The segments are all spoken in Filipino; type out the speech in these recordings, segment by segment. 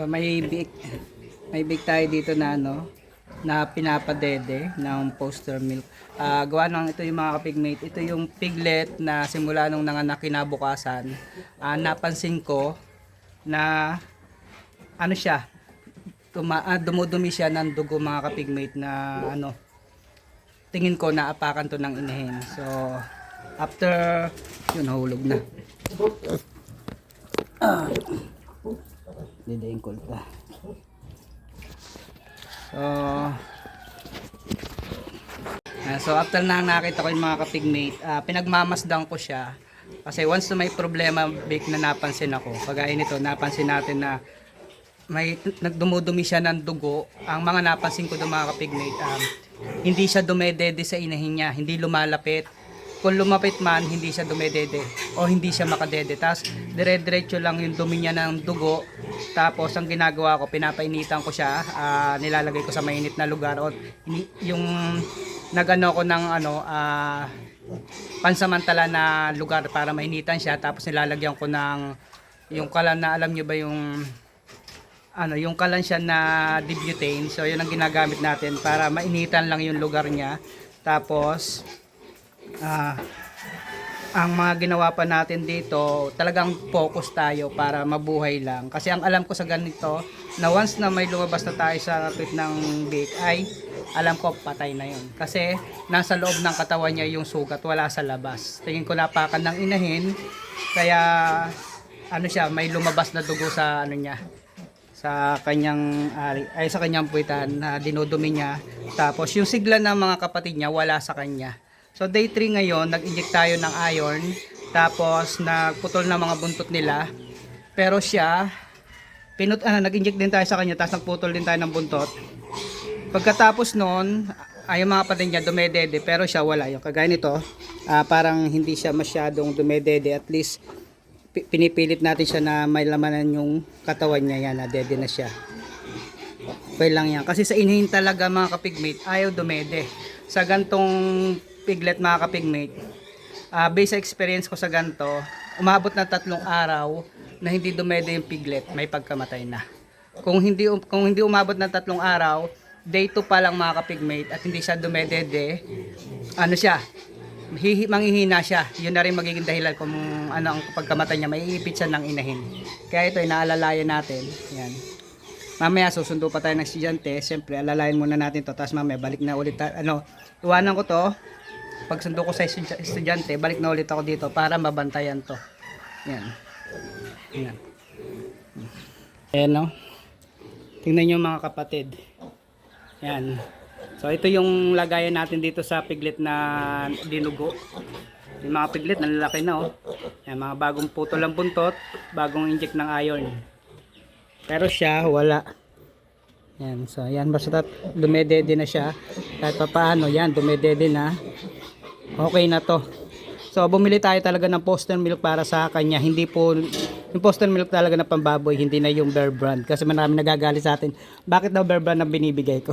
So may big may big tayo dito na ano na pinapadede ng poster milk. Ah, gawa ng ito yung mga kapigmate. Ito yung piglet na simula nung nanganak kinabukasan. Ah, napansin ko na ano siya tuma, ah, dumudumi siya ng dugo mga kapigmate na ano tingin ko naapakan to ng inahin. So after yun nahulog na. Ah. Didain ko pa. So, ah, so after na nakita ko yung mga kapigmate, ah, pinagmamasdan ko siya. Kasi once na may problema, big na napansin ako. Kagaya nito, napansin natin na may nagdumudumi siya ng dugo. Ang mga napansin ko doon mga kapigmate, um, hindi siya dumedede sa inahin niya, hindi lumalapit. Kung lumapit man, hindi siya dumedede o hindi siya makadede. Tapos, dire-diretso lang yung dumi niya ng dugo. Tapos, ang ginagawa ko, pinapainitan ko siya, ah, nilalagay ko sa mainit na lugar. O, yung nagano ko ng ano, ah, pansamantala na lugar para mainitan siya. Tapos, nilalagyan ko ng yung kalan na alam nyo ba yung ano, yung kalan siya na dibutane. So, yun ang ginagamit natin para mainitan lang yung lugar niya. Tapos, ah, ang mga ginawa pa natin dito, talagang focus tayo para mabuhay lang. Kasi ang alam ko sa ganito, na once na may lumabas na tayo sa rapid ng bake, ay alam ko patay na yun. Kasi nasa loob ng katawan niya yung sugat, wala sa labas. Tingin ko napakan ng inahin, kaya ano siya, may lumabas na dugo sa ano niya, sa kanyang ay sa kanyang puwitan na dinudumi niya. Tapos yung sigla ng mga kapatid niya wala sa kanya. So day 3 ngayon, nag-inject tayo ng iron. Tapos nagputol na mga buntot nila. Pero siya pinut ano, nag-inject din tayo sa kanya tapos nagputol din tayo ng buntot. Pagkatapos noon, ay yung mga kapatid niya dumedede pero siya wala. Yung kagaya nito, ah, parang hindi siya masyadong dumedede at least pi- pinipilit natin siya na may lamanan yung katawan niya yan na dede na siya okay lang yan kasi sa inahin talaga mga kapigmate ayaw dumede sa gantong piglet mga kapigmate ah based sa experience ko sa ganto umabot ng tatlong araw na hindi dumede yung piglet may pagkamatay na kung hindi um, kung hindi umabot ng tatlong araw day 2 pa lang mga kapigmate at hindi siya dumedede ano siya hihi, manghihina siya. Yun na rin magiging dahilan kung ano ang pagkamatay niya, maiipit siya ng inahin. Kaya ito, inaalalayan natin. Yan. Mamaya susundo pa tayo ng estudyante. Siyempre, alalayan muna natin to. Tapos mamaya, balik na ulit. tayo. Ano, iwanan ko to. Pag sundo ko sa estu- estudyante, balik na ulit ako dito para mabantayan to. Yan. Yan. Ayan, no? Tingnan nyo mga kapatid. Yan. So ito yung lagayan natin dito sa piglet na dinugo. Yung mga piglet nalalaki na oh. Yan, mga bagong putol ang buntot, bagong inject ng iron. Pero siya wala. Yan, so yan basta dumedede na siya. Kahit pa paano, yan dumedede na. Okay na to. So bumili tayo talaga ng poster milk para sa kanya. Hindi po yung poster milk talaga na pambaboy, hindi na yung bear brand. Kasi marami nagagalit sa atin. Bakit daw bear brand ang binibigay ko?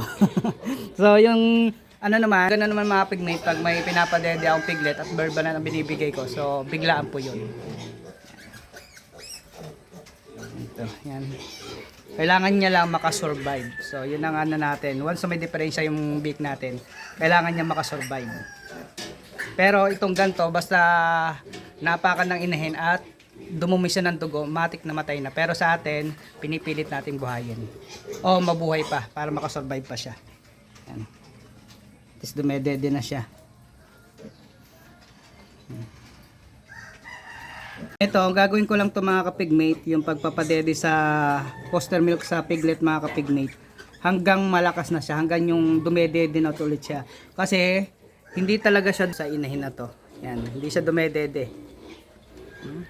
so yung ano naman, ganun naman mga pigmate pag may pinapadede akong piglet at bear brand ang binibigay ko. So biglaan po yun. Ito, yan. Kailangan niya lang makasurvive. So yun ang ano natin. Once may diferensya yung beak natin, kailangan niya makasurvive. Pero itong ganto, basta napakan ng inahin at dumumi siya ng dugo, matik na matay na. Pero sa atin, pinipilit nating buhayin. O mabuhay pa, para makasurvive pa siya. Yan. Tapos dumedede na siya. Ito, gagawin ko lang to mga kapigmate, yung pagpapadede sa poster milk sa piglet mga kapigmate. Hanggang malakas na siya, hanggang yung dumedede na ulit siya. Kasi, hindi talaga siya sa inahin na to. Yan, hindi siya dumedede. Hmm?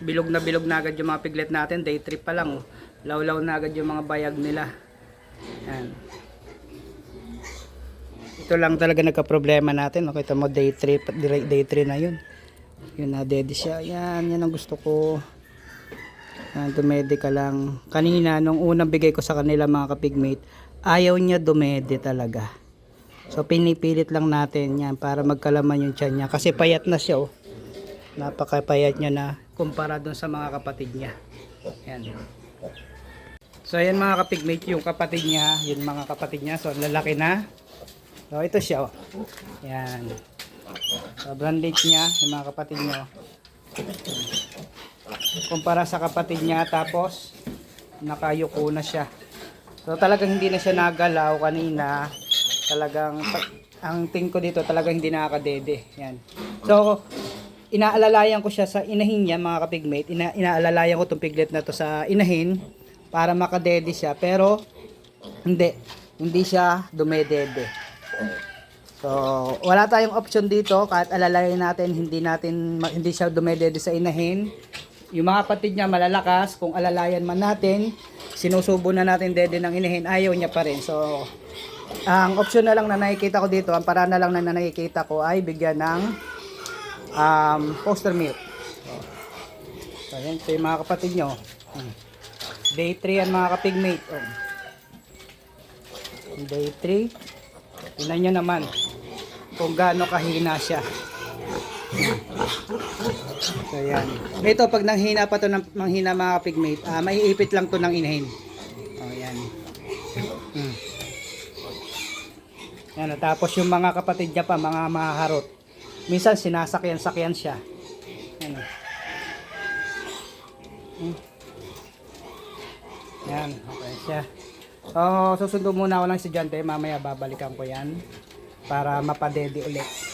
Bilog na bilog na agad yung mga piglet natin, day trip pa lang. Oh. Lawlaw na agad yung mga bayag nila. Yan. Ito lang talaga nagka-problema natin. Okay, mo day 3, day 3 na yun. Yun na, daddy siya. Yan, yan ang gusto ko. Yan, dumede ka lang. Kanina, nung unang bigay ko sa kanila mga kapigmate, ayaw niya dumede talaga. So pinipilit lang natin yan para magkalaman yung tiyan niya. Kasi payat na siya oh. Napakapayat niya na kumpara doon sa mga kapatid niya. Yan. So ayan mga kapigmate yung kapatid niya, yun mga kapatid niya. So lalaki na. So ito siya oh. Yan. Sobrang late niya, yung mga kapatid niya. oh. Kumpara sa kapatid niya tapos nakayuko na siya. So talagang hindi na siya nagalaw kanina. Talagang ang tingin ko dito talagang hindi nakakadede. Yan. So inaalalayan ko siya sa inahin niya mga kapigmate. Ina inaalalayan ko tong piglet na to sa inahin para makadede siya. Pero hindi. Hindi siya dumedede. So, wala tayong option dito kahit alalayan natin hindi natin hindi siya dumedede sa inahin. Yung mga kapatid niya malalakas, kung alalayan man natin, sinusubo na natin dede ng inahin, ayaw niya pa rin. So, ang option na lang na nakikita ko dito, ang paraan na lang na nakikita ko ay bigyan ng um, poster milk. So, so yan, ito yung mga kapatid nyo. Day 3 yan mga kapigmate. Oh. Day 3. Tingnan nyo naman kung gaano kahina siya. So yan. Ito pag nanghina pa to ng manghina mga pigmate, ah, maiipit lang to ng inahin. Oh yan. Hmm. Yan, oh, tapos yung mga kapatid niya pa, mga maharot. Minsan sinasakyan-sakyan siya. Yan. oh. Hmm. Yan, okay siya. So, susundo muna ako ng estudyante. Mamaya babalikan ko yan para mapadede ulit.